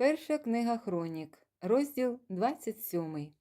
Перша книга Хронік, розділ 27.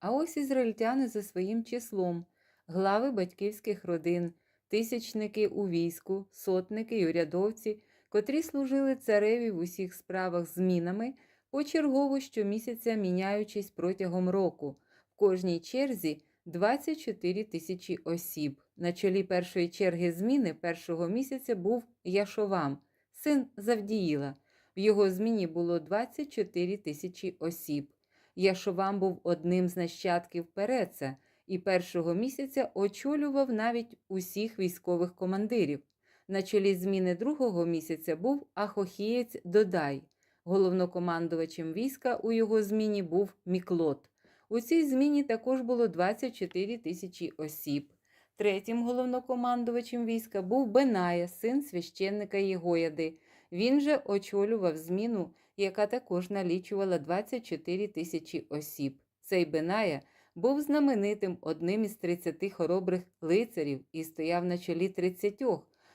А ось ізраїльтяни за своїм числом, глави батьківських родин, тисячники у війську, сотники й урядовці, котрі служили цареві в усіх справах змінами, почергово щомісяця міняючись протягом року, в кожній черзі 24 тисячі осіб. На чолі першої черги зміни першого місяця був Яшовам, син Завдіїла. В його зміні було 24 тисячі осіб. Яшовам був одним з нащадків Переца і першого місяця очолював навіть усіх військових командирів. На чолі зміни другого місяця був Ахохієць Додай. Головнокомандувачем війська у його зміні був Міклот. У цій зміні також було 24 тисячі осіб. Третім головнокомандувачем війська був Беная, син священника Єгояди. Він же очолював зміну, яка також налічувала 24 тисячі осіб. Цей Беная був знаменитим одним із 30 хоробрих лицарів і стояв на чолі 30,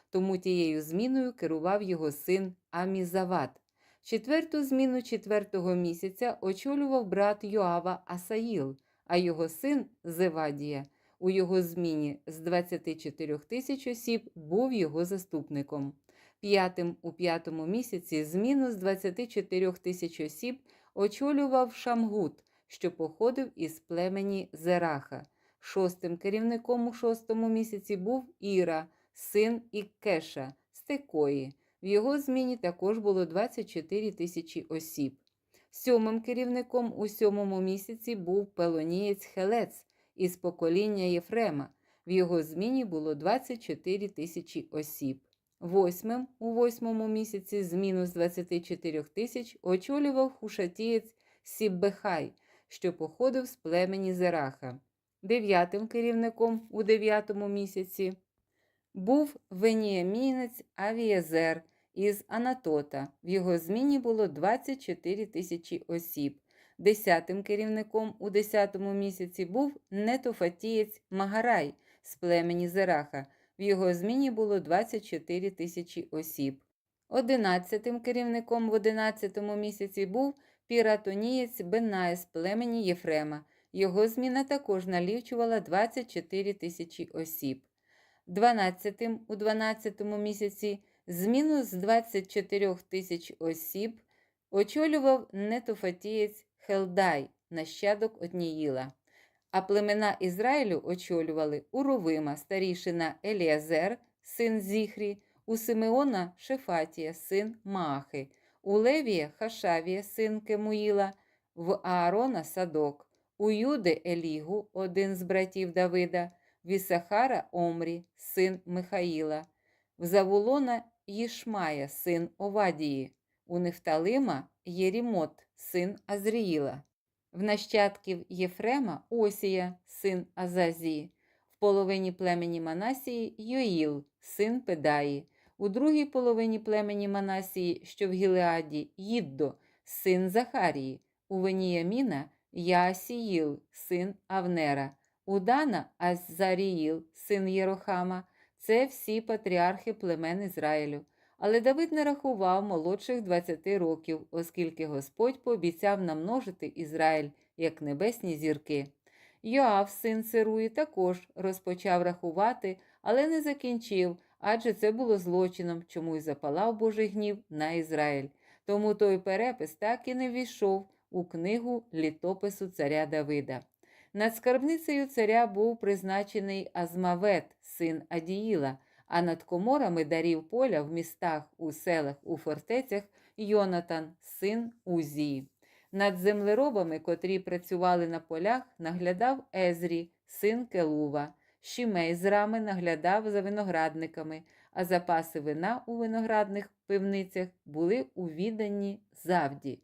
тому тією зміною керував його син Амізават. Четверту зміну четвертого місяця очолював брат Йоава Асаїл, а його син Зевадія у його зміні з 24 тисяч осіб був його заступником. П'ятим у п'ятому місяці з 24 тисяч осіб очолював Шамгут, що походив із племені Зераха. Шостим керівником у шостому місяці був Іра, син Іккеша, з Текої. В його зміні також було 24 тисячі осіб. Сьомим керівником у сьомому місяці був Пелонієць Хелець із покоління Єфрема. В його зміні було 24 тисячі осіб. Восьмим у восьмому місяці з 24 тисяч очолював хушатієць Сіббехай, що походив з племені Зераха. Дев'ятим керівником у дев'ятому місяці був веніамінець Авієзер із Анатота. В його зміні було 24 тисячі осіб. Десятим керівником у десятому місяці був нетофатієць Магарай з племені Зераха. В його зміні було 24 тисячі осіб. Одинадцятим керівником в одинадцятому місяці був піратонієць Бенай з племені Єфрема. Його зміна також налічувала 24 тисячі осіб. Дванадцятим у дванадцятому місяці зміну з 24 тисяч осіб очолював нетофатієць Хелдай, нащадок Отніїла. А племена Ізраїлю очолювали Уровима, старішина Еліазер, син Зіхрі, у Симеона Шефатія, син Маахи, у Левія Хашавія, син Кемуїла, в Аарона Садок, у Юди Елігу, один з братів Давида, в Ісахара Омрі, син Михаїла, в Завулона Їшмая, син Овадії, у Нефталима Єрімот, син Азріїла. В нащадків Єфрема Осія, син Азазії, в половині племені Манасії Йоїл, син Педаї, у другій половині племені Манасії, що в Гілеаді, Їддо, син Захарії, у Веніяміна Яасіїл, син Авнера, у Дана Азаріїл, син Єрохама. Це всі патріархи племен Ізраїлю. Але Давид не рахував молодших 20 років, оскільки Господь пообіцяв намножити Ізраїль як небесні зірки. Йоав, син Сируї, також розпочав рахувати, але не закінчив, адже це було злочином, чому й запалав Божий гнів на Ізраїль. Тому той перепис так і не ввійшов у книгу літопису царя Давида. Над скарбницею царя був призначений Азмавет, син Адіїла а над коморами дарів поля в містах, у селах, у фортецях Йонатан, син Узії. Над землеробами, котрі працювали на полях, наглядав Езрі, син Келува. Шімей з рами наглядав за виноградниками, а запаси вина у виноградних пивницях були у відданні завді.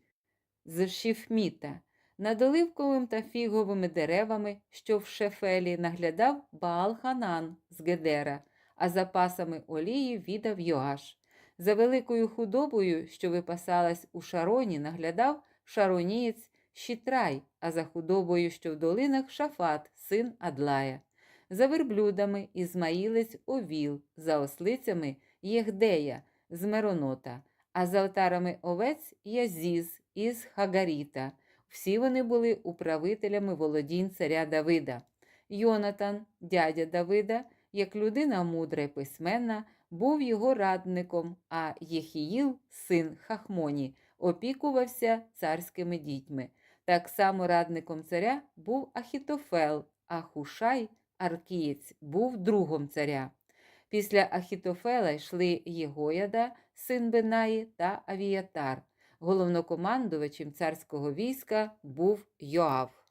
З Шіфміта. Над оливковим та фіговими деревами, що в шефелі, наглядав Баал Ханан з Гедера а запасами олії віддав Йоаш. За великою худобою, що випасалась у шароні, наглядав шаронієць Щитрай, а за худобою, що в долинах Шафат, син Адлая. За верблюдами Ізмаїлець Овіл, за ослицями Єгдея з Меронота, а за отарами овець Язіз із Хагаріта. Всі вони були управителями володінь царя Давида. Йонатан, дядя Давида, як людина мудра й письменна, був його радником, а Єхіїл, син Хахмоні, опікувався царськими дітьми. Так само радником царя був Ахітофел, а Хушай, Аркієць, був другом царя. Після Ахітофела йшли Єгояда, син Бенаї та Авіятар. Головнокомандувачем царського війська був Йоав.